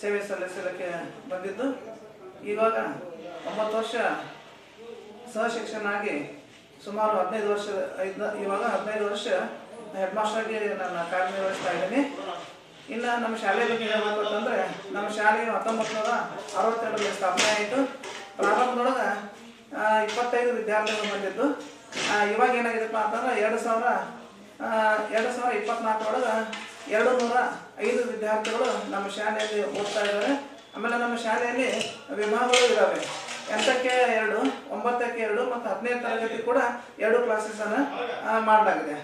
ಸೇವೆ ಸಲ್ಲಿಸಲಿಕ್ಕೆ ಬಂದಿದ್ದು. ಇವಾಗ ಒಂಬತ್ತು ವರ್ಷ ಸಹಶಿಕ್ಷಕನಾಗಿ ಸುಮಾರು ಹದಿನೈದು ವರ್ಷ ಇವಾಗ ಹದಿನೈದು ವರ್ಷ ಹೆಡ್ ಮಾಸ್ಟರ್ಗೆ ನಾನು ಕಾರ್ಯನಿರ್ವಹಿಸ್ತಾ ಇದ್ದೀನಿ ಇನ್ನು ನಮ್ಮ ಶಾಲೆ ಬಗ್ಗೆ ಹೇಳಬೇಕು ಅಂತಂದರೆ, ನಮ್ಮ ಶಾಲೆಯು ಹತ್ತೊಂಬತ್ತು ನೂರ ಅರವತ್ತೆರಡರಲ್ಲಿ ಸ್ಥಾಪನೆ ಆಯಿತು. ಪ್ರಾರಂಭದೊಳಗೆ ಇಪ್ಪತ್ತೈದು ವಿದ್ಯಾರ್ಥಿಗಳು ಬಂದಿದ್ದು. ಇವಾಗ ಏನಾಗಿದೆಪ್ಪ ಅಂತಂದ್ರೆ, ಎರಡು ಸಾವಿರ ಎರಡು ಸಾವಿರ ಇಪ್ಪತ್ನಾಲ್ಕರೊಳಗೆ ಎರಡು ನೂರ ಐದು ವಿದ್ಯಾರ್ಥಿಗಳು ನಮ್ಮ ಶಾಲೆಯಲ್ಲಿ ಓದ್ತಾ ಇದ್ದಾರೆ. ಆಮೇಲೆ ನಮ್ಮ ಶಾಲೆಯಲ್ಲಿ ವಿಭಾಗಗಳು ಇದ್ದಾವೆ ಎಂಟಕ್ಕೆ ಎರಡು, ಒಂಬತ್ತಕ್ಕೆ ಎರಡು ಮತ್ತು ಹತ್ತನೇ ತರಗತಿ ಕೂಡ ಎರಡು ಕ್ಲಾಸಸನ್ನು ಮಾಡಲಾಗಿದೆ.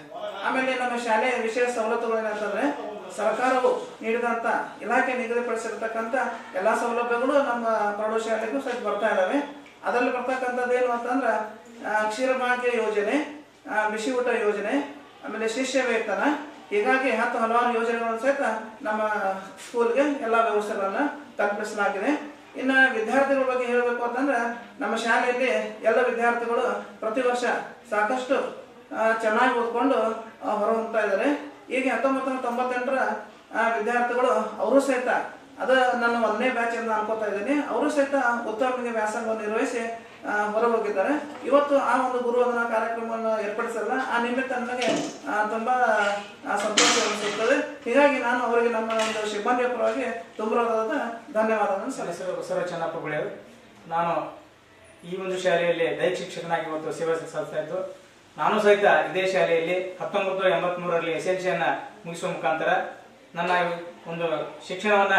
ಆಮೇಲೆ ನಮ್ಮ ಶಾಲೆಯ ವಿಶೇಷ ಸವಲತ್ತುಗಳು ಏನಂತಂದರೆ, ಸರ್ಕಾರವು ನೀಡಿದಂಥ ಇಲಾಖೆ ನಿಗದಿಪಡಿಸಿರ್ತಕ್ಕಂಥ ಎಲ್ಲ ಸೌಲಭ್ಯಗಳು ನಮ್ಮ ಪ್ರೌಢಶಾಲೆಗೂ ಸಹಿತ ಬರ್ತಾ ಇದ್ದಾವೆ ಅದರಲ್ಲಿ ಬರ್ತಕ್ಕಂಥದ್ದು ಏನು ಅಂತಂದ್ರೆ ಕ್ಷೀರಭಾಗ್ಯ ಯೋಜನೆ ಬಿಸಿ ಊಟ ಯೋಜನೆ, ಆಮೇಲೆ ಶಿಷ್ಯ ವೇತನ ಹೀಗಾಗಿ ಹತ್ತು ಹಲವಾರು ಯೋಜನೆಗಳನ್ನು ಸಹಿತ ನಮ್ಮ ಸ್ಕೂಲ್ಗೆ ಎಲ್ಲ ವ್ಯವಸ್ಥೆಗಳನ್ನು ಕಲ್ಪಿಸಲಾಗಿದೆ. ಇನ್ನು ವಿದ್ಯಾರ್ಥಿಗಳ ಬಗ್ಗೆ ಹೇಳಬೇಕು ಅಂತಂದ್ರೆ, ನಮ್ಮ ಶಾಲೆಯಲ್ಲಿ ಎಲ್ಲ ವಿದ್ಯಾರ್ಥಿಗಳು ಪ್ರತಿ ವರ್ಷ ಸಾಕಷ್ಟು ಚೆನ್ನಾಗಿ ಓದ್ಕೊಂಡು ಹೊರ ಹೊರಹೊಮ್ತಾ ಇದ್ದಾರೆ. ಈಗ ಹತ್ತೊಂಬತ್ತು ನೂರ ತೊಂಬತ್ತೆಂಟರ ವಿದ್ಯಾರ್ಥಿಗಳು ಅವರು ಸಹಿತ, ಅದು ನನ್ನ ಒಂದನೇ ಬ್ಯಾಚ್ ಅಂತ ಅನ್ಕೋತಾ ಇದ್ದೀನಿ. ಅವರು ಸಹಿತ ಉತ್ತಮ ವ್ಯಾಸಂಗವನ್ನು ನಿರ್ವಹಿಸಿ ಹೊರ ಹೋಗಿದ್ದಾರೆ ಇವತ್ತು ಆ ಒಂದು ಗುರುವಂದನಾ ಕಾರ್ಯಕ್ರಮವನ್ನು ಏರ್ಪಡಿಸಲ್ಲ. ಆ ನಿಮಿತ್ತ ನನಗೆ ತುಂಬಾ ಸಂತೋಷ ಅನಿಸುತ್ತದೆ ಹೀಗಾಗಿ ನಾನು ಅವರಿಗೆ ನಮ್ಮ ಒಂದು ಸಿಬ್ಬಂದಿಯ ಪರವಾಗಿ ತುಂಬರಾದ ಧನ್ಯವಾದಗಳನ್ನು ಸಲ್ಲಿಸಲು ಸರ್ ಚೆನ್ನಪ್ಪ ನಾನು ಈ ಒಂದು ಶಾಲೆಯಲ್ಲಿ ದೈಹಿಕ ಶಿಕ್ಷಕನಾಗಿ ಇವತ್ತು ಸೇವೆ ಸಲ್ಲಿಸ್ತಾ ಇದ್ದು, ನಾನು ಸಹಿತ ಇದೇ ಶಾಲೆಯಲ್ಲಿ ಹತ್ತೊಂಬತ್ತು ಎಂಬತ್ಮೂರರಲ್ಲಿ ಎಸ್ ಎಲ್ ಸಿಯನ್ನ ಮುಗಿಸುವ ಮುಖಾಂತರ ನನ್ನ ಒಂದು ಶಿಕ್ಷಣವನ್ನ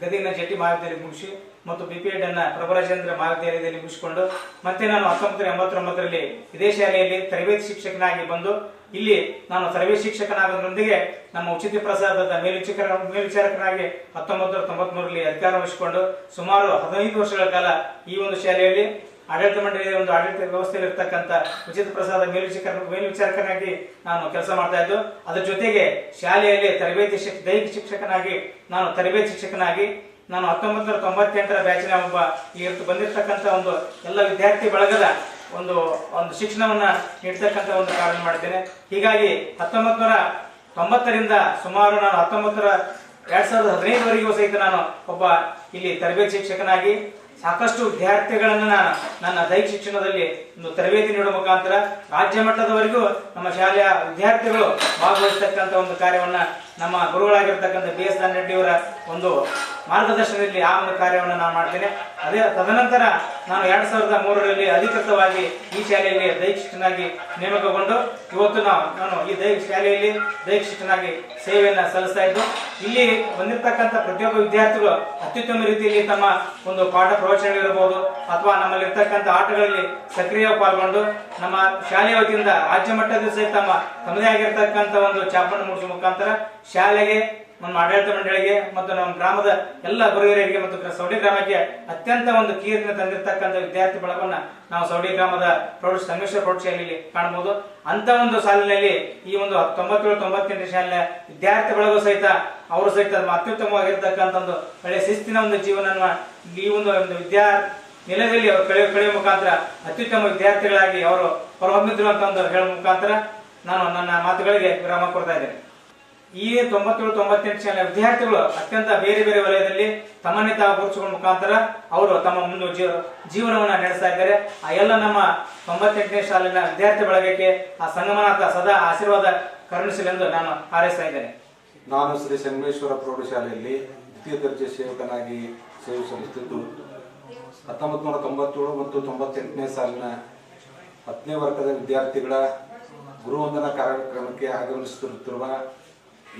ಗದಗಿನ ಜಟ್ಟಿ ಮಹಾವಿದ್ಯಾಲಯ ಮುಗಿಸಿ ಮತ್ತು ಬಿ ಪಿ ಎಡ್ ಅನ್ನ ಪ್ರಭುರಾಜೇಂದ್ರ ಮಹಾವಿದ್ಯಾಲಯದಲ್ಲಿ ಮುಗಿಸಿಕೊಂಡು ಮತ್ತೆ ನಾನು ಹತ್ತೊಂಬತ್ತು ಎಂಬತ್ತೊಂಬತ್ತರಲ್ಲಿ ಇದೇ ಶಾಲೆಯಲ್ಲಿ ತರಬೇತಿ ಶಿಕ್ಷಕನಾಗಿ ಬಂದು, ಇಲ್ಲಿ ನಾನು ತರಬೇತಿ ಶಿಕ್ಷಕನಾಗೋದ್ರೊಂದಿಗೆ ನಮ್ಮ ಉಚಿತ ಪ್ರಸಾದದ ಮೇಲ್ವಿಚಾರ ಮೇಲ್ವಿಚಾರಕನಾಗಿ ಹತ್ತೊಂಬತ್ತು ನೂರ ತೊಂಬತ್ಮೂರರಲ್ಲಿ ಅಧಿಕಾರ ವಹಿಸಿಕೊಂಡು ಸುಮಾರು ಹದಿನೈದು ವರ್ಷಗಳ ಕಾಲ ಈ ಒಂದು ಶಾಲೆಯಲ್ಲಿ ಆಡಳಿತ ಮಂಡಳಿಯ ಒಂದು ಆಡಳಿತ ವ್ಯವಸ್ಥೆಯಲ್ಲಿ ಇರ್ತಕ್ಕಂಥ ಉಚಿತ ಪ್ರಸಾದ ಮೇಲ್ವಿಚಾರ ಮೇಲ್ವಿಚಾರಕನಾಗಿ ನಾನು ಕೆಲಸ ಮಾಡ್ತಾ ಇದ್ದು, ಅದರ ಜೊತೆಗೆ ಶಾಲೆಯಲ್ಲಿ ತರಬೇತಿ ದೈಹಿಕ ಶಿಕ್ಷಕನಾಗಿ ನಾನು ತರಬೇತಿ ಶಿಕ್ಷಕನಾಗಿ ನಾನು ಹತ್ತೊಂಬತ್ತು ನೂರ ತೊಂಬತ್ತೆಂಟರ ಬ್ಯಾಚಿನ ಒಬ್ಬ ಇವತ್ತು ಬಂದಿರತಕ್ಕಂಥ ಒಂದು ಎಲ್ಲ ವಿದ್ಯಾರ್ಥಿ ಬಳಗದ ಒಂದು ಒಂದು ಶಿಕ್ಷಣವನ್ನು ನೀಡ್ತಕ್ಕಂಥ ಒಂದು ಕಾರ್ಯ ಮಾಡಿದ್ದೇನೆ ಹೀಗಾಗಿ ಹತ್ತೊಂಬತ್ತು ನೂರ ತೊಂಬತ್ತರಿಂದ ಸುಮಾರು ನಾನು ಹತ್ತೊಂಬತ್ತರ ಎರಡ್ ಸಾವಿರದ ಹದಿನೈದುವರೆಗೂ ಸಹಿತ ನಾನು ಒಬ್ಬ ಇಲ್ಲಿ ತರಬೇತಿ ಶಿಕ್ಷಕನಾಗಿ ಸಾಕಷ್ಟು ವಿದ್ಯಾರ್ಥಿಗಳನ್ನು ನಾನು ನನ್ನ ದೈಹಿಕ ಶಿಕ್ಷಣದಲ್ಲಿ ಒಂದು ತರಬೇತಿ ನೀಡುವ ಮುಖಾಂತರ ರಾಜ್ಯ ಮಟ್ಟದವರೆಗೂ ನಮ್ಮ ಶಾಲೆಯ ವಿದ್ಯಾರ್ಥಿಗಳು ಭಾಗವಹಿಸತಕ್ಕಂಥ ಒಂದು ಕಾರ್ಯವನ್ನ ನಮ್ಮ ಗುರುಗಳಾಗಿರ್ತಕ್ಕಂಥ ಬಿ ಎಸ್ ರೆಡ್ಡಿಯವರ ಒಂದು ಮಾರ್ಗದರ್ಶನದಲ್ಲಿ ಆ ಒಂದು ಕಾರ್ಯವನ್ನು ನಾನು ಮಾಡ್ತೇನೆ. ಅದೇ ತದನಂತರ ನಾನು ಎರಡು ಸಾವಿರದ ಮೂರರಲ್ಲಿ ಅಧಿಕೃತವಾಗಿ ಈ ಶಾಲೆಯಲ್ಲಿ ದೈಹಿಕ ಶಿಕ್ಷಕನಾಗಿ ನೇಮಕಗೊಂಡು ಇವತ್ತು ನಾವು, ನಾನು ಈ ದೈ ಶಾಲೆಯಲ್ಲಿ ದೈಹಿಕ ಸೇವೆಯನ್ನು ಸಲ್ಲಿಸ್ತಾ ಇದ್ದು, ಇಲ್ಲಿ ಬಂದಿರತಕ್ಕಂಥ ಪ್ರತಿಯೊಬ್ಬ ವಿದ್ಯಾರ್ಥಿಗಳು ಅತ್ಯುತ್ತಮ ರೀತಿಯಲ್ಲಿ ತಮ್ಮ ಒಂದು ಪಾಠ ಪ್ರವಚನಗಳಿರಬಹುದು ಅಥವಾ ನಮ್ಮಲ್ಲಿರ್ತಕ್ಕಂಥ ಆಟಗಳಲ್ಲಿ ಸಕ್ರಿಯ ಪಾಲ್ಗೊಂಡು ನಮ್ಮ ಶಾಲೆಯ ವತಿಯಿಂದ ರಾಜ್ಯ ಮಟ್ಟದ ಸಹಿತ ತಮ್ಮ ತಮ್ಮದೇ ಆಗಿರ್ತಕ್ಕಂಥ ಒಂದು ಚಾಪನ್ನು ಮೂಡಿಸುವ ಮುಖಾಂತರ ಶಾಲೆಗೆ, ನಮ್ಮ ಆಡಳಿತ ಮಂಡಳಿಗೆ ಮತ್ತು ನಮ್ಮ ಗ್ರಾಮದ ಎಲ್ಲ ಗುರುಹಿರಿಯರಿಗೆ ಮತ್ತು ಸೌಡಿ ಗ್ರಾಮಕ್ಕೆ ಅತ್ಯಂತ ಒಂದು ಕೀರ್ತಿ ತಂದಿರತಕ್ಕಂಥ ವಿದ್ಯಾರ್ಥಿ ಬಳಗವನ್ನ ನಾವು ಸೌಡಿ ಗ್ರಾಮದ ಪ್ರೌಢ ಸಂಗಮೇಶ್ವರ ಪ್ರೌಢಶಾಲೆಯಲ್ಲಿ ಕಾಣಬಹುದು. ಅಂತ ಒಂದು ಸಾಲಿನಲ್ಲಿ ಈ ಒಂದು ತೊಂಬತ್ತೇಳು ತೊಂಬತ್ತೆಂಟು ಶಾಲೆಯ ವಿದ್ಯಾರ್ಥಿ ಬಳಗ ಸಹಿತ, ಅವರು ಸಹಿತ ಅತ್ಯುತ್ತಮವಾಗಿರ್ತಕ್ಕಂಥ ಒಂದು ಒಳ್ಳೆಯ ಶಿಸ್ತಿನ ಒಂದು ಜೀವನವನ್ನು ಈ ಒಂದು ಒಂದು ವಿದ್ಯಾ ನೆಲದಲ್ಲಿ ಅವರು ಕಳೆಯುವ ಕಳೆಯುವ ಮುಖಾಂತರ ಅತ್ಯುತ್ತಮ ವಿದ್ಯಾರ್ಥಿಗಳಾಗಿ ಅವರು ಹೊರಹೊಮ್ಮಿದ್ರು ಅಂತ ಒಂದು ಹೇಳುವ ಮುಖಾಂತರ ನಾನು ನನ್ನ ಮಾತುಗಳಿಗೆ ವಿರಾಮ ಕೊಡ್ತಾ ಇದ್ದೇನೆ. ಈ ತೊಂಬತ್ತೇಳು, ತೊಂಬತ್ತೆಂಟು ಶಾಲೆಯ ವಿದ್ಯಾರ್ಥಿಗಳು ಅತ್ಯಂತ ಬೇರೆ ಬೇರೆ ವಲಯದಲ್ಲಿ ತಮ್ಮನ್ನೇ ತಾವು ಗುರುತಿಸಿಕೊಳ್ಳುವ ಮುಖಾಂತರ ಅವರು ತಮ್ಮ ಜೀವ- ಜೀವನವನ್ನ ನಡೆಸ್ತಾ ಇದ್ದಾರೆ. ಆ ಎಲ್ಲ ನಮ್ಮ ತೊಂಬತ್ತೆಂಟನೇ ಶಾಲೆಯ ವಿದ್ಯಾರ್ಥಿ ಬಳಗಕ್ಕೆ ಆ ಸಂಗಮನಾಥ ಸದಾ ಆಶೀರ್ವಾದ ಕರುಣಿಸಲೆಂದು ನಾನು ಹಾರೈಸ್ತಾ ಇದ್ದೇನೆ. ನಾನು ಶ್ರೀ ಸಂಗಮೇಶ್ವರ ಪ್ರೌಢಶಾಲೆಯಲ್ಲಿ ದ್ವಿತೀಯ ದರ್ಜೆ ಸೇವಕನಾಗಿ ಸೇವೆ ಸಲ್ಲಿಸುತ್ತಿದ್ದು ಹತ್ತೊಂಬತ್ತು ನೂರ ತೊಂಬತ್ತೇಳು ಮತ್ತು ತೊಂಬತ್ತೆಂಟನೇ ಸಾಲಿನ ಹತ್ತನೇ ವರ್ಗದ ವಿದ್ಯಾರ್ಥಿಗಳ ಗುರುವಂದನಾ ಕಾರ್ಯಕ್ರಮಕ್ಕೆ ಆಗಮಿಸುತ್ತಿರುವ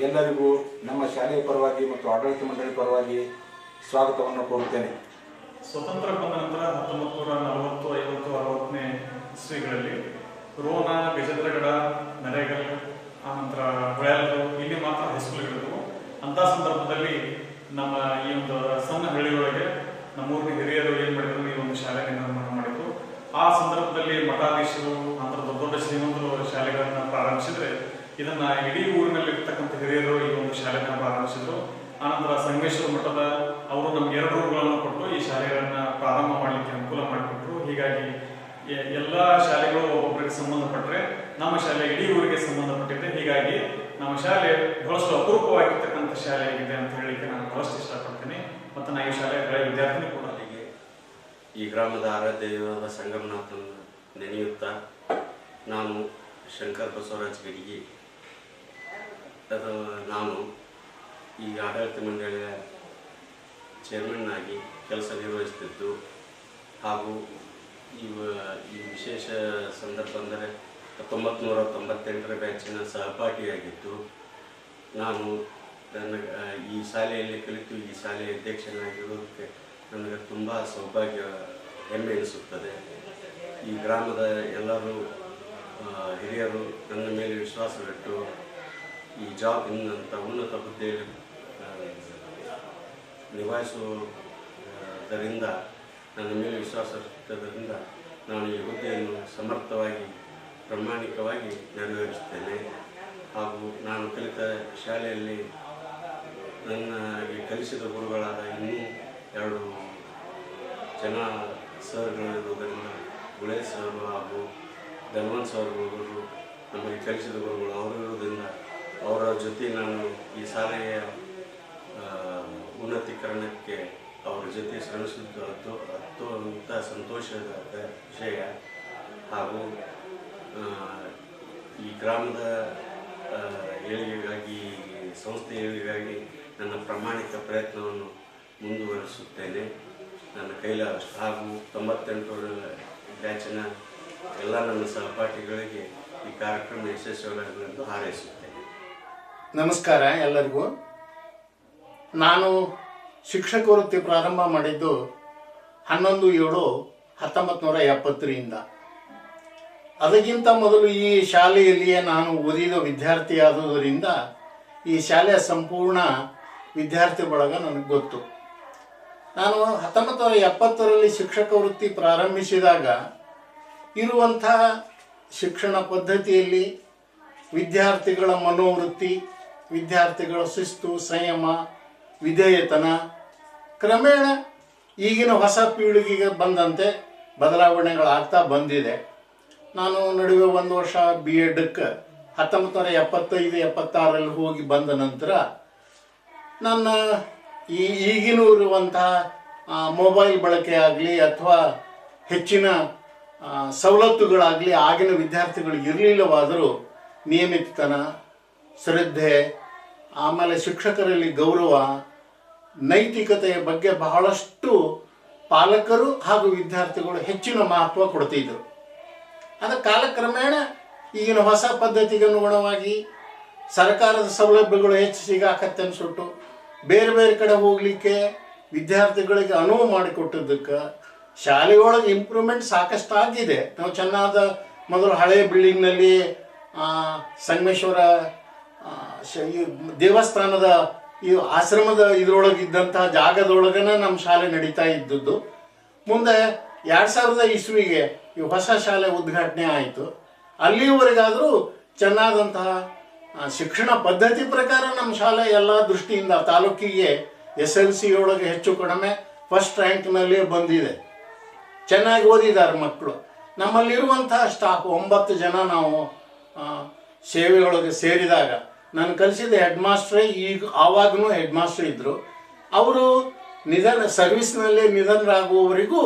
ಎಲ್ಲರಿಗೂ ನಮ್ಮ ಶಾಲೆಯ ಪರವಾಗಿ ಮತ್ತು ಆಡಳಿತ ಮಂಡಳಿ ಪರವಾಗಿ ಸ್ವಾಗತವನ್ನು ಕೋರುತ್ತೇನೆ. ಸ್ವತಂತ್ರ ಬಂದ ನಂತರ ಹತ್ತೊಂಬತ್ತು ನೂರ ನಲವತ್ತು, ಐವತ್ತು, ಅರವತ್ತನೇ ಇಸ್ವಿಗಳಲ್ಲಿ ರೋಣ ಗಜೇಂದ್ರಗಡ ನರೇಗಲ್ ಆನಂತರ ಹೊಳೆಯಲು ಇಲ್ಲಿ ಮಾತ್ರ ಹೈಸ್ಕೂಲ್ಗಳಿದ್ದವು ಅಂತ ಸಂದರ್ಭದಲ್ಲಿ ನಮ್ಮ ಈ ಒಂದು ಸಣ್ಣ ಹಳ್ಳಿಯೊಳಗೆ ನಮ್ಮೂರಿನ ಹಿರಿಯರು ಏನು ಮಾಡಿದ್ರು? ಈ ಒಂದು ಶಾಲೆಗೆ ನಿರ್ಮಾಣ ಮಾಡಿದ್ರು. ಆ ಸಂದರ್ಭದಲ್ಲಿ ಮಠಾಧೀಶರು, ನಂತರ ದೊಡ್ಡ ದೊಡ್ಡ ಶ್ರೀಮಂತರು ಶಾಲೆಗಳನ್ನು ಪ್ರಾರಂಭಿಸಿದ್ರೆ ಇದನ್ನ ಇಡೀ ಊರಿನಲ್ಲಿ ಇರ್ತಕ್ಕಂಥ ಹಿರಿಯರು ಈ ಒಂದು ಶಾಲೆನ ಪ್ರಾರಂಭಿಸಿದ್ರು. ಆನಂತರ ಸಂಗಮೇಶ್ವರ ಮಠದ ಅವರು ನಮ್ಗೆ ಎರಡು ರೂಮ್ಗಳನ್ನು ಕೊಟ್ಟು ಈ ಶಾಲೆಗಳನ್ನ ಪ್ರಾರಂಭ ಮಾಡಲಿಕ್ಕೆ ಅನುಕೂಲ ಮಾಡಿಕೊಟ್ರು. ಹೀಗಾಗಿ ಎಲ್ಲ ಶಾಲೆಗಳು ಒಬ್ಬೊಬ್ಬರಿಗೆ ಸಂಬಂಧಪಟ್ಟರೆ ನಮ್ಮ ಶಾಲೆ ಇಡೀ ಊರಿಗೆ ಸಂಬಂಧಪಟ್ಟಿದೆ. ಹೀಗಾಗಿ ನಮ್ಮ ಶಾಲೆ ಬಹಳಷ್ಟು ಅಪರೂಪವಾಗಿರ್ತಕ್ಕಂಥ ಶಾಲೆ ಆಗಿದೆ ಅಂತ ಹೇಳಲಿಕ್ಕೆ ನಾನು ಬಹಳಷ್ಟು ಇಷ್ಟಪಡ್ತೀನಿ. ಮತ್ತು ನಾನು ಈ ಶಾಲೆಯ ಹಳೆಯ ವಿದ್ಯಾರ್ಥಿನಿ ಕೂಡ ಅಲ್ಲಿಗೆ ಈ ಗ್ರಾಮದ ಆರಾಧ್ಯ ಸಂಗಮನಾಥನ ನೆನೆಯುತ್ತಾ ನಾನು ಶಂಕರ್ ಬಸವರಾಜ್ ಗಡಿಗೆ ಅದು ನಾನು ಈ ಆಡಳಿತ ಮಂಡಳಿಯ ಚೇರ್ಮನ್ ಆಗಿ ಕೆಲಸ ನಿರ್ವಹಿಸ್ತಿದ್ದು ಹಾಗೂ ಈ ಈ ವಿಶೇಷ ಸಂದರ್ಭ ಅಂದರೆ ಹತ್ತೊಂಬತ್ತು ತೊಂಬತ್ತೆಂಟರ ಬ್ಯಾಚಿನ ಸಹಪಾಠಿಯಾಗಿದ್ದು, ನಾನು ನನ್ನ ಈ ಶಾಲೆಯಲ್ಲಿ ಕಲಿತು ಈ ಶಾಲೆಯ ಅಧ್ಯಕ್ಷನಾಗಿರೋದಕ್ಕೆ ನನಗೆ ತುಂಬ ಸೌಭಾಗ್ಯ, ಹೆಮ್ಮೆ ಎನಿಸುತ್ತದೆ. ಈ ಗ್ರಾಮದ ಎಲ್ಲರೂ ಹಿರಿಯರು ನನ್ನ ಮೇಲೆ ವಿಶ್ವಾಸವಿಟ್ಟು ಈ ಜಾಬ್ ಇನ್ನಂಥ ಉನ್ನತ ಹುದ್ದೆಯಲ್ಲಿ ನಿಭಾಯಿಸುವುದರಿಂದ, ನನ್ನ ಮೇಲೆ ವಿಶ್ವಾಸ ಇಟ್ಟದರಿಂದ ನಾನು ಈ ಹುದ್ದೆಯನ್ನು ಸಮರ್ಥವಾಗಿ, ಪ್ರಾಮಾಣಿಕವಾಗಿ ನೆರವೇರಿಸುತ್ತೇನೆ. ಹಾಗೂ ನಾನು ಕಲಿತ ಶಾಲೆಯಲ್ಲಿ ನನಗೆ ಕಲಿಸಿದ ಗುರುಗಳಾದ ಇನ್ನೂ ಎರಡು ಜನ ಸರ್ಗಳಿರುವುದರಿಂದ ಗುಳೆ ಸರ್ ಹಾಗೂ ಧನ್ವಂತ್ ಸರ್ ನಮಗೆ ಕಲಿಸಿದ ಗುರುಗಳು, ಅವರು ಇರುವುದರಿಂದ ಅವರ ಜೊತೆ ನಾನು ಈ ಶಾಲೆಯ ಉನ್ನತೀಕರಣಕ್ಕೆ ಅವರ ಜೊತೆ ಶ್ರಮಿಸಿದ್ದು ಹತ್ತು ಹತ್ತು ಅಂತ ಸಂತೋಷದ ವಿಷಯ. ಹಾಗೂ ಈ ಗ್ರಾಮದ ಏಳಿಗೆಗಾಗಿ, ಸಂಸ್ಥೆ ಏಳಿಗೆಗಾಗಿ ನನ್ನ ಪ್ರಾಮಾಣಿಕ ಪ್ರಯತ್ನವನ್ನು ಮುಂದುವರಿಸುತ್ತೇನೆ. ನನ್ನ ಕೈಲಾದಷ್ಟು ಹಾಗೂ ತೊಂಬತ್ತೆಂಟು ಬ್ಯಾಚಿನ ಎಲ್ಲ ನನ್ನ ಸಹಪಾಠಿಗಳಿಗೆ ಈ ಕಾರ್ಯಕ್ರಮ ಯಶಸ್ವಿಯಾಗಲೆಂದು ಹಾರೈಸುತ್ತೇನೆ. ನಮಸ್ಕಾರ ಎಲ್ಲರಿಗೂ. ನಾನು ಶಿಕ್ಷಕ ವೃತ್ತಿ ಪ್ರಾರಂಭ ಮಾಡಿದ್ದು ಹನ್ನೊಂದು ಏಳು ಹತ್ತೊಂಬತ್ತು ನೂರ ಎಪ್ಪತ್ತರಿಂದ. ಅದಕ್ಕಿಂತ ಮೊದಲು ಈ ಶಾಲೆಯಲ್ಲಿಯೇ ನಾನು ಓದಿದ ವಿದ್ಯಾರ್ಥಿ ಆದುದರಿಂದ ಈ ಶಾಲೆಯ ಸಂಪೂರ್ಣ ವಿದ್ಯಾರ್ಥಿ ಬಳಗ ನನಗೆ ಗೊತ್ತು. ನಾನು ಹತ್ತೊಂಬತ್ತು ನೂರ ಎಪ್ಪತ್ತರಲ್ಲಿ ಶಿಕ್ಷಕ ವೃತ್ತಿ ಪ್ರಾರಂಭಿಸಿದಾಗ ಇರುವಂತಹ ಶಿಕ್ಷಣ ಪದ್ಧತಿಯಲ್ಲಿ ವಿದ್ಯಾರ್ಥಿಗಳ ಮನೋವೃತ್ತಿ ವಿದ್ಯಾರ್ಥಿಗಳ ಶಿಸ್ತು, ಸಂಯಮ, ವಿಧೇಯತನ. ಕ್ರಮೇಣ ಈಗಿನ ಹೊಸ ಪೀಳಿಗೆಗೆ ಬಂದಂತೆ ಬದಲಾವಣೆಗಳಾಗ್ತಾ ಬಂದಿದೆ. ನಾನು ನಡುವೆ ಒಂದು ವರ್ಷ ಬಿ ಎಡ್ಕ್ಕೆ ಹತ್ತೊಂಬತ್ತು ನೂರ ಎಪ್ಪತ್ತೈದು ಎಪ್ಪತ್ತಾರಲ್ಲಿ ಹೋಗಿ ಬಂದ ನಂತರ ನನ್ನ ಈ ಈಗಿನೂ ಇರುವಂತಹ ಮೊಬೈಲ್ ಬಳಕೆ ಆಗಲಿ ಅಥವಾ ಹೆಚ್ಚಿನ ಸವಲತ್ತುಗಳಾಗಲಿ ಆಗಿನ ವಿದ್ಯಾರ್ಥಿಗಳು ಇರಲಿಲ್ಲವಾದರೂ ನಿಯಮಿತತನ, ಶ್ರದ್ಧೆ ಆಮೇಲೆ ಶಿಕ್ಷಕರಲ್ಲಿ ಗೌರವ, ನೈತಿಕತೆಯ ಬಗ್ಗೆ ಬಹಳಷ್ಟು ಪಾಲಕರು ಹಾಗೂ ವಿದ್ಯಾರ್ಥಿಗಳು ಹೆಚ್ಚಿನ ಮಹತ್ವ ಕೊಡ್ತಿದ್ರು. ಅದ ಕಾಲಕ್ರಮೇಣ ಈಗಿನ ಹೊಸ ಪದ್ಧತಿಗೆ ಅನುಗುಣವಾಗಿ ಸರ್ಕಾರದ ಸೌಲಭ್ಯಗಳು ಹೆಚ್ಚು ಸಿಗಾಕತ್ತೆ ಅನ್ಸುಟ್ಟು, ಬೇರೆ ಬೇರೆ ಕಡೆ ಹೋಗ್ಲಿಕ್ಕೆ ವಿದ್ಯಾರ್ಥಿಗಳಿಗೆ ಅನುವು ಮಾಡಿಕೊಟ್ಟಿದ್ದಕ್ಕೆ ಶಾಲೆಯೊಳಗೆ ಇಂಪ್ರೂವ್ಮೆಂಟ್ ಸಾಕಷ್ಟು ಆಗಿದೆ ನಾವು ಚೆನ್ನಾದ ಮೊದಲು ಹಳೆ ಬಿಲ್ಡಿಂಗ್ನಲ್ಲಿ ಸಂಗಮೇಶ್ವರ ಈ ದೇವಸ್ಥಾನದ ಈ ಆಶ್ರಮದ ಇದ್ರೊಳಗೆ ಇದ್ದಂತಹ ಜಾಗದೊಳಗನ ನಮ್ಮ ಶಾಲೆ ನಡೀತಾ ಇದ್ದದ್ದು. ಮುಂದೆ ಎರಡ್ ಸಾವಿರದ ಇಸ್ವಿಗೆ ಈ ಹೊಸ ಶಾಲೆ ಉದ್ಘಾಟನೆ ಆಯಿತು. ಅಲ್ಲಿಯವರೆಗಾದರೂ ಚೆನ್ನಾದಂತಹ ಶಿಕ್ಷಣ ಪದ್ಧತಿ ಪ್ರಕಾರ ನಮ್ಮ ಶಾಲೆ ಎಲ್ಲ ದೃಷ್ಟಿಯಿಂದ ತಾಲೂಕಿಗೆ ಎಸ್ ಎಲ್ ಸಿ ಒಳಗೆ ಹೆಚ್ಚು ಕಡಿಮೆ ಫಸ್ಟ್ ರ್ಯಾಂಕ್ನಲ್ಲಿ ಬಂದಿದೆ. ಚೆನ್ನಾಗಿ ಓದಿದ್ದಾರೆ ಮಕ್ಕಳು ನಮ್ಮಲ್ಲಿರುವಂತಹ ಸ್ಟಾಫ್ ಒಂಬತ್ತು ಜನ ನಾವು ಸೇವೆಯೊಳಗೆ ಸೇರಿದಾಗ ನಾನು ಕಲಿಸಿದ ಹೆಡ್ ಮಾಸ್ಟ್ರೇ ಈಗ ಆವಾಗನೂ ಹೆಡ್ ಮಾಸ್ಟರ್ ಇದ್ದರು ಅವರು ನಿಧನ, ಸರ್ವಿಸ್ನಲ್ಲೇ ನಿಧನರಾಗುವವರಿಗೂ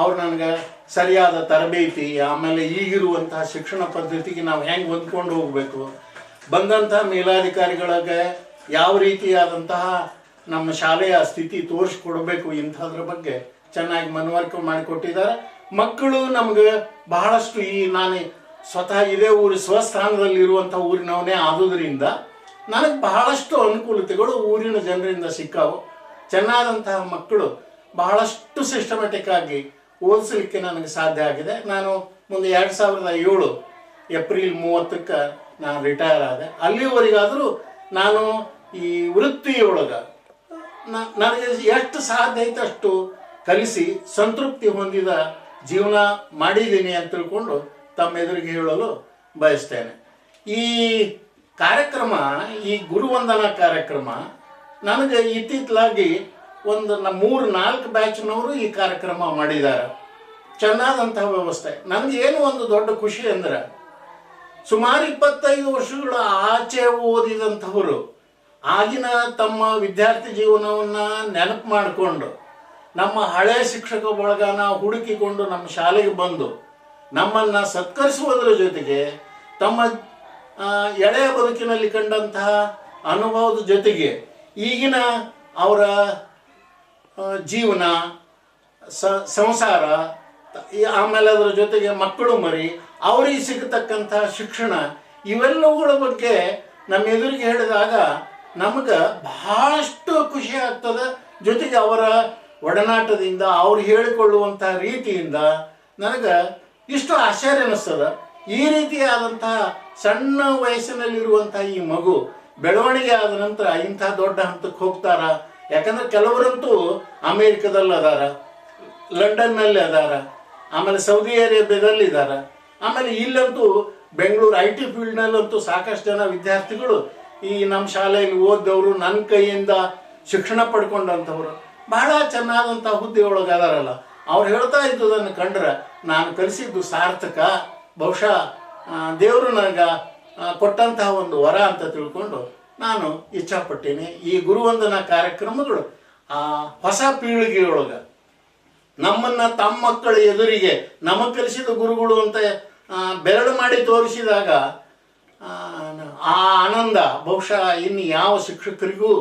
ಅವ್ರು ನನಗೆ ಸರಿಯಾದ ತರಬೇತಿ, ಆಮೇಲೆ ಈಗಿರುವಂತಹ ಶಿಕ್ಷಣ ಪದ್ಧತಿಗೆ ನಾವು ಹೆಂಗೆ ಹೊಂದ್ಕೊಂಡು ಹೋಗಬೇಕು? ಬಂದಂತಹ ಮೇಲಾಧಿಕಾರಿಗಳಿಗೆ ಯಾವ ರೀತಿಯಾದಂತಹ ನಮ್ಮ ಶಾಲೆಯ ಸ್ಥಿತಿ ತೋರಿಸ್ಕೊಡ್ಬೇಕು ಇಂಥದ್ರ ಬಗ್ಗೆ ಚೆನ್ನಾಗಿ ಮನವರಿಕೆ ಮಾಡಿಕೊಟ್ಟಿದ್ದಾರೆ. ಮಕ್ಕಳು ನಮಗೆ ಬಹಳಷ್ಟು ಈ ನಾನು ಸ್ವತಃ ಇದೇ ಊರು ಸ್ವಸ್ಥಾನದಲ್ಲಿ ಇರುವಂತ ಊರಿನವನೇ ಆದುದರಿಂದ ನನಗೆ ಬಹಳಷ್ಟು ಅನುಕೂಲತೆಗಳು ಊರಿನ ಜನರಿಂದ ಸಿಕ್ಕಾವು. ಚೆನ್ನಾದಂತಹ ಮಕ್ಕಳು ಬಹಳಷ್ಟು ಸಿಸ್ಟಮೆಟಿಕ್ ಆಗಿ ಓದಿಸಲಿಕ್ಕೆ ನನಗೆ ಸಾಧ್ಯ ಆಗಿದೆ. ನಾನು ಮುಂದೆ ಎರಡು ಸಾವಿರದ ಏಳು ಏಪ್ರಿಲ್ ಮೂವತ್ತಕ್ಕೆ ನಾನು ರಿಟೈರ್ ಆದೆ. ಅಲ್ಲಿವರೆಗಾದರೂ ನಾನು ಈ ವೃತ್ತಿಯೊಳಗೆ ನನಗೆ ಎಷ್ಟು ಸಾಧ್ಯ ಐತೆ ಅಷ್ಟು ಕಲಿಸಿ ಸಂತೃಪ್ತಿ ಹೊಂದಿದ ಜೀವನ ಮಾಡಿದ್ದೀನಿ ಅಂತ ತಿಳ್ಕೊಂಡು ತಮ್ಮ ಎದುರಿಗೆ ಹೇಳಲು ಬಯಸ್ತೇನೆ. ಈ ಕಾರ್ಯಕ್ರಮ, ಈ ಗುರುವಂದನಾ ಕಾರ್ಯಕ್ರಮ ನನಗೆ ಇತ್ತಿತ್ತಲಾಗಿ ಒಂದು ನಮ್ಮ ಮೂರು, ನಾಲ್ಕು ಬ್ಯಾಚ್ನವರು ಈ ಕಾರ್ಯಕ್ರಮ ಮಾಡಿದ್ದಾರೆ. ಚೆನ್ನಾದಂತಹ ವ್ಯವಸ್ಥೆ. ನನಗೆ ಏನು ಒಂದು ದೊಡ್ಡ ಖುಷಿ ಅಂದ್ರೆ, ಸುಮಾರು ಇಪ್ಪತ್ತೈದು ವರ್ಷಗಳ ಆಚೆ ಓದಿದಂಥವರು, ಆಗಿನ ತಮ್ಮ ವಿದ್ಯಾರ್ಥಿ ಜೀವನವನ್ನು ನೆನಪು ಮಾಡಿಕೊಂಡು, ನಮ್ಮ ಹಳೆ ಶಿಕ್ಷಕ ಬಳಗನ ಹುಡುಕಿಕೊಂಡು ನಮ್ಮ ಶಾಲೆಗೆ ಬಂದು ನಮ್ಮನ್ನು ಸತ್ಕರಿಸುವುದರ ಜೊತೆಗೆ ತಮ್ಮ ಎಳೆಯ ಬದುಕಿನಲ್ಲಿ ಕಂಡಂತಹ ಅನುಭವದ ಜೊತೆಗೆ ಈಗಿನ ಅವರ ಜೀವನ ಸಂಸಾರ ಆಮೇಲೆ ಅದರ ಜೊತೆಗೆ ಮಕ್ಕಳು ಮರಿ, ಅವರಿಗೆ ಸಿಗತಕ್ಕಂತಹ ಶಿಕ್ಷಣ, ಇವೆಲ್ಲವುಗಳ ಬಗ್ಗೆ ನಮ್ಮ ಎದುರಿಗೆ ಹೇಳಿದಾಗ ನಮಗೆ ಬಹಳಷ್ಟು ಖುಷಿ ಆಗ್ತದೆ. ಜೊತೆಗೆ ಅವರ ಒಡನಾಟದಿಂದ, ಅವ್ರು ಹೇಳಿಕೊಳ್ಳುವಂತಹ ರೀತಿಯಿಂದ ನನಗೆ ಇಷ್ಟು ಆಶ್ಚರ್ಯ ಅನ್ನಿಸ್ತದ. ಈ ರೀತಿಯಾದಂತಹ ಸಣ್ಣ ವಯಸ್ಸಿನಲ್ಲಿರುವಂತಹ ಈ ಮಗು ಬೆಳವಣಿಗೆ ಆದ ನಂತರ ಇಂಥ ದೊಡ್ಡ ಹಂತಕ್ಕೆ ಹೋಗ್ತಾರ? ಯಾಕಂದ್ರೆ ಕೆಲವರಂತೂ ಅಮೇರಿಕದಲ್ಲಿ ಅದಾರ, ಲಂಡನ್ನಲ್ಲಿ ಅದಾರ, ಆಮೇಲೆ ಸೌದಿ ಅರೇಬಿಯಾದಲ್ಲಿ ಇದಾರ. ಆಮೇಲೆ ಇಲ್ಲಂತೂ ಬೆಂಗಳೂರು ಐ ಟಿ ಫೀಲ್ಡ್ನಲ್ಲಂತೂ ಸಾಕಷ್ಟು ಜನ ವಿದ್ಯಾರ್ಥಿಗಳು ಈ ನಮ್ಮ ಶಾಲೆಯಲ್ಲಿ ಓದ್ದವರು ನನ್ನ ಕೈಯಿಂದ ಶಿಕ್ಷಣ ಪಡ್ಕೊಂಡಂಥವ್ರು. ಬಹಳ ಚೆನ್ನಾದಂಥ ಹುದ್ದೆ ಒಳಗೆ ಅದಾರಲ್ಲ. ಅವ್ರು ಹೇಳ್ತಾ ಇದ್ದುದನ್ನು ಕಂಡ್ರೆ ನಾನು ಕಲಿಸಿದ್ದು ಸಾರ್ಥಕ. ಬಹುಶಃ ದೇವರು ನನಗೆ ಕೊಟ್ಟಂತಹ ಒಂದು ವರ ಅಂತ ತಿಳ್ಕೊಂಡು ನಾನು ಇಚ್ಛಾಪಟ್ಟೇನೆ. ಈ ಗುರುವಂದನಾ ಕಾರ್ಯಕ್ರಮಗಳು ಆ ಹೊಸ ಪೀಳಿಗೆಯೊಳಗೆ ನಮ್ಮನ್ನ ತಮ್ಮ ಮಕ್ಕಳ ಎದುರಿಗೆ ನಮಗೆ ಕಲಿಸಿದ ಗುರುಗಳು ಅಂತ ಬೆರಳು ಮಾಡಿ ತೋರಿಸಿದಾಗ ಆ, ಆ ಆನಂದ ಬಹುಶಃ ಇನ್ನು ಯಾವ ಶಿಕ್ಷಕರಿಗೂ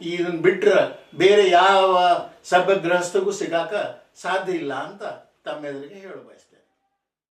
ಇದನ್ನು ಬಿಟ್ಟರೆ ಬೇರೆ ಯಾವ ಸಭ್ಯ ಗೃಹಸ್ಥಗೂ ಸಿಗಾಕ ಸಾಧ್ಯ ಇಲ್ಲ ಅಂತ ತಮ್ಮ ಎದುರಿಗೆ ಹೇಳಬಯಸ್ತೇನೆ